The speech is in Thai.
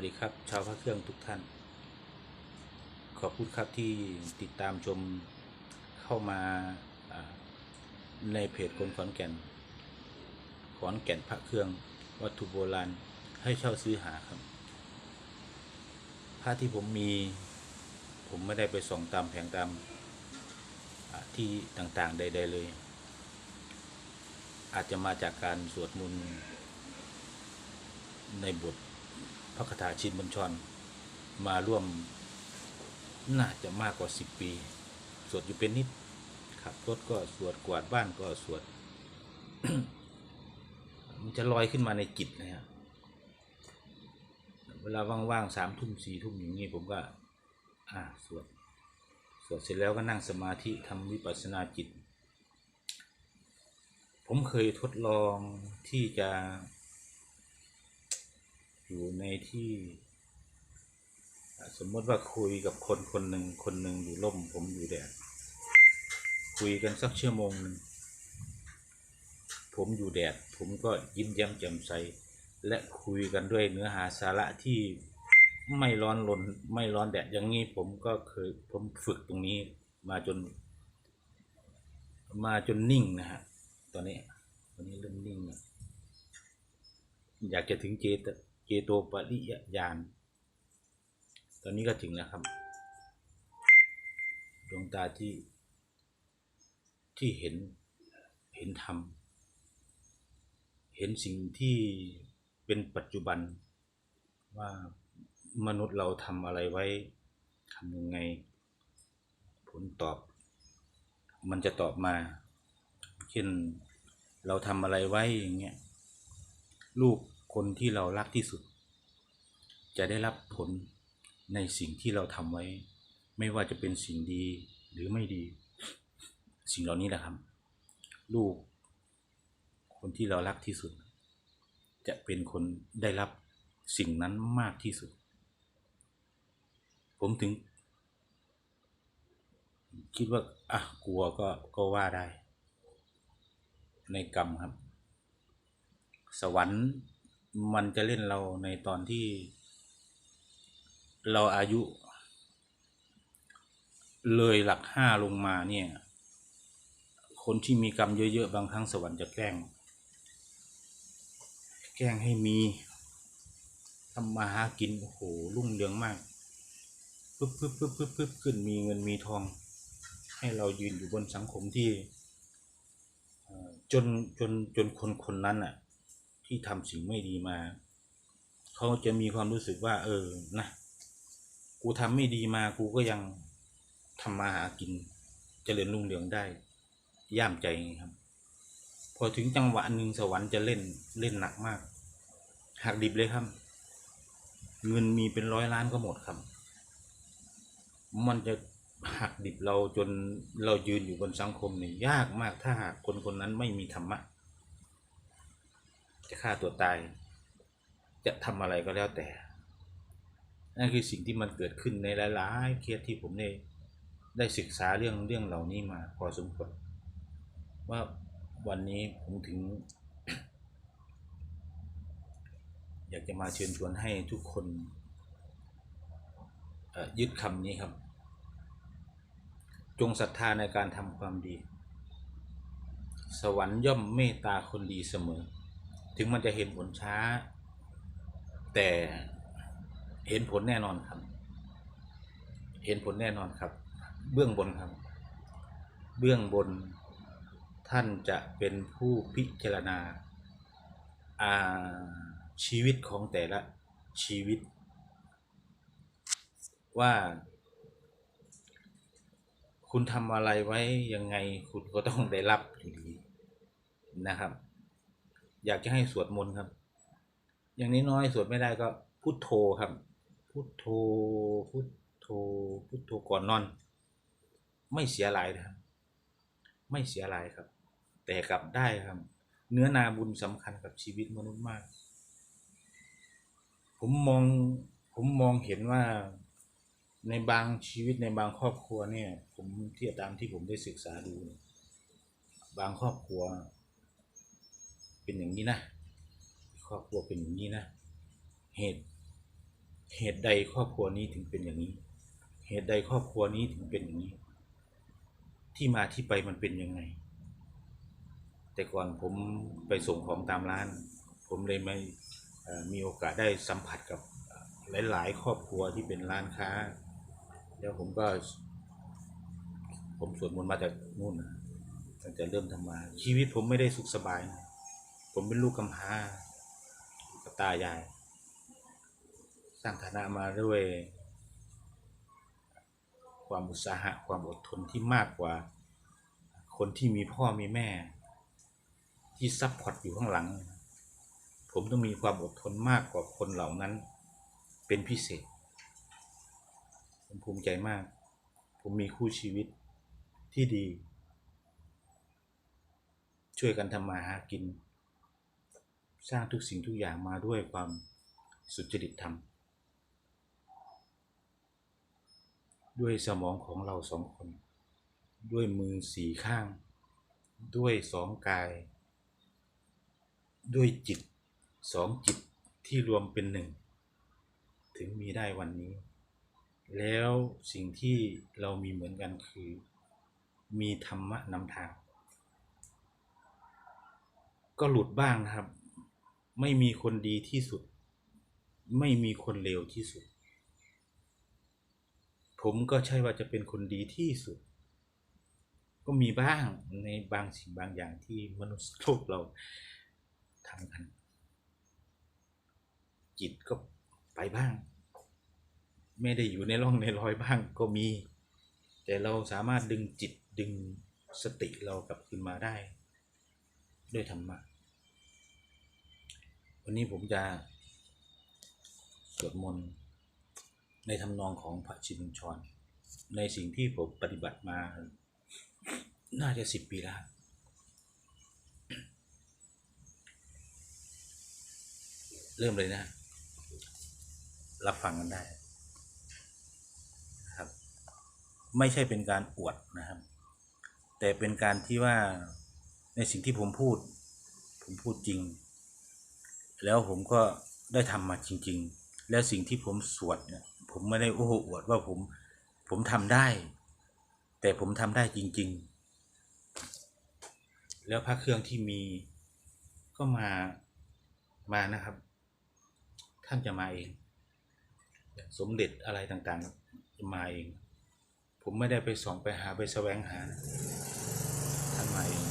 วัสดีครับชาวพระเครื่องทุกท่าน ขอบคุณครับที่ติดตามชมเข้ามาในเพจคนขอนแก่น ขอนแก่นพระเครื่องวัตถุโบราณให้เช่าซื้อหาครับพระที่ผมมีผมไม่ได้ไปส่องตามแผงตามที่ต่างๆใด ๆ เลย อาจจะมาจากการสวดมนต์ในบท ระคาถาชินบัญชร มาร่วมน่าจะมากกว่าสิบปี สวดอยู่เป็นนิดขับรถก็สวดกวาดบ้านก็สวด มันจะลอยขึ้นมาในจิตนะฮะเวลาว่างๆสามทุ่มสี่ทุ่มอย่างนี้ผมก็ อ่าสวด สวดเสร็จแล้วก็นั่งสมาธิทำวิปัสสนาจิต ผมเคยทดลองที่จะ อยู่ในที่สมมติว่าคุยกับคนคนหนึ่งคนหนึ่งอยู่ร่มผมอยู่แดด คุยกันสักชั่วโมงหนึ่งผมอยู่แดด ผมก็ยิ้มแย้มแจ่มใส และคุยกันด้วยเนื้อหาสาระที่ไม่ร้อนรนไม่ร้อนแดดอย่างนี้ผมก็เคยผมฝึกตรงนี้มาจน มาจนนิ่งนะฮะตอนนี้ตอนนี้เริ่มนิ่งนะอยากจะถึงเจต เจโตปริยญาณตอนนี้ก็ถึงแล้วครับ ดวงตาที่ ที่เห็นเห็นธรรม เห็นสิ่งที่เป็นปัจจุบัน ว่ามนุษย์เราทำอะไรไว้ทำยังไง ผลตอบ มันจะตอบมา เช่นเราทำอะไรไว้อย่างเงี้ยลูก คนที่เรารักที่สุด จะได้รับผลในสิ่งที่เราทำไว้ ไม่ว่าจะเป็นสิ่งดีหรือไม่ดี สิ่งเหล่านี้แหละครับ ลูก คนที่เรารักที่สุด จะเป็นคนได้รับสิ่งนั้นมากที่สุด ผมถึง คิดว่าอะกลัวก็ก็ว่าได้ ในกรรมครับ สวรรค์ มันจะเล่นเราในตอนที่ เราอายุ เลยหลักห้าลงมาเนี่ย คนที่มีกรรมเยอะๆ บางครั้งสวรรค์จะแกล้ง แกล้งให้มีทำมาหากินโอ้โหรุ่งเรืองมากปึ๊บปึ๊บปึ๊บปึ๊บปึ๊บขึ้นมีเงินมีทอง ให้เรายืนอยู่บนสังคมที่จนจนจนคนคนนั้นอะ ที่ทำสิ่งไม่ดีมา เขาจะมีความรู้สึกว่า เออนะกูทำไม่ดีมากูก็ยังทำมาหากินเจริญรุ่งเรืองได้ ย่ามใจครับ พอถึงจังหวะหนึ่งสวรรค์จะเล่นเล่นหนักมากหักดิบเลยครับ เงินมีเป็นร้อยล้านก็หมดครับ มันจะหักดิบเราจนเรายืนอยู่บนสังคมนี่ยากมากถ้าหากคนคนนั้นไม่มีธรรมะ จะฆ่าตัวตาย จะทำอะไรก็แล้วแต่ นั่นคือสิ่งที่มันเกิดขึ้นในหลายๆเคสที่ผมได้ได้ศึกษาเรื่องเรื่องเหล่านี้มาพอสมควรว่าวันนี้ผมถึง อยากจะมาเชิญชวนให้ทุกคนยึดคำนี้ครับ จงศรัทธาในการทำความดี สวรรค์ย่อมเมตตาคนดีเสมอ ถึงมันจะเห็นผลช้า แต่เห็นผลแน่นอนครับ เห็นผลแน่นอนครับ เบื้องบนครับ เบื้องบนท่านจะเป็นผู้พิจารณาอาชีวิตของแต่ละชีวิต ว่าคุณทำอะไรไว้ยังไงคุณก็ต้องได้รับอยู่ดีนะครับ อยากจะให้สวดมนต์ครับ อย่างนี้น้อยสวดไม่ได้ก็พุทโธครับ พุทโธพุทโธพุทโธก่อนนอน ไม่เสียหลายนะครับ ไม่เสียหลายครับ แต่กลับได้ครับ เนื้อนาบุญสำคัญกับชีวิตมนุษย์มาก ผมมองผมมองเห็นว่าในบางชีวิตในบางครอบครัวเนี่ย ผมเทียบตามที่ผมได้ศึกษาดู บางครอบครัว เป็นอย่างนี้นะครอบครัวเป็นอย่างนี้นะ เหตุ เหตุใดครอบครัวนี้ถึงเป็นอย่างนี้ เหตุใดครอบครัวนี้ถึงเป็นอย่างนี้ ที่มาที่ไปมันเป็นยังไง แต่ก่อนผมไปส่งของตามร้าน ผมเลยไม่มีโอกาสได้สัมผัสกับหลาย ๆ ครอบครัวที่เป็นร้านค้า แล้วผมก็ ผมสวดมนต์มาจากนู่นนะตั้งแต่เริ่มทำมา ชีวิตผมไม่ได้สุขสบายนะ ผมเป็นลูกกำพร้ากับตายาย สร้างฐานะมาด้วย ความอุตสาหะความอดทนที่มากกว่า คนที่มีพ่อมีแม่ ที่ซัพพอร์ตอยู่ข้างหลัง ผมต้องมีความอดทนมากกว่าคนเหล่านั้น เป็นพิเศษ ผมภูมิใจมาก ผมมีคู่ชีวิตที่ดี ช่วยกันทำมาหากิน สร้างทุกสิ่งทุกอย่างมาด้วยความสุจริตธรรม ด้วยสมองของเราสองคน ด้วยมือสี่ข้าง ด้วยสองกาย ด้วยจิตสองจิตที่รวมเป็นหนึ่ง ถึงมีได้วันนี้ แล้วสิ่งที่เรามีเหมือนกันคือ มีธรรมะนำทาง ก็หลุดบ้างนะครับ ไม่มีคนดีที่สุด ไม่มีคนเลวที่สุด ผมก็ใช่ว่าจะเป็นคนดีที่สุด ก็มีบ้างในบางสิ่งบางอย่างที่มนุษย์โลกเราทำกัน จิตก็ไปบ้าง ไม่ได้อยู่ในร่องในรอยบ้างก็มี แต่เราสามารถดึงจิตดึงสติเรากลับคืนมาได้ ด้วยธรรมะ วันนี้ผมจะสวดมนต์ในทำนองของพระชินชรในสิ่งที่ผมปฏิบัติมา น่าจะสิบปีแล้ว เริ่มเลยนะ รับฟังกันได้ครับ ไม่ใช่เป็นการอวดนะครับ แต่เป็นการที่ว่าในสิ่งที่ผมพูด ผมพูดจริง แล้วผมก็ได้ทำมาจริง ๆ แล้วสิ่งที่ผมสวดเนี่ยผมไม่ได้โอ้โหอวดว่าผมผมทำได้ แต่ผมทำได้จริง ๆ แล้วพระเครื่องที่มีก็มามานะครับ ท่านจะมาเอง สมเด็จอะไรต่างๆจะมาเอง ผมไม่ได้ไปส่องไปหาไปแสวงหาท่านมาเอง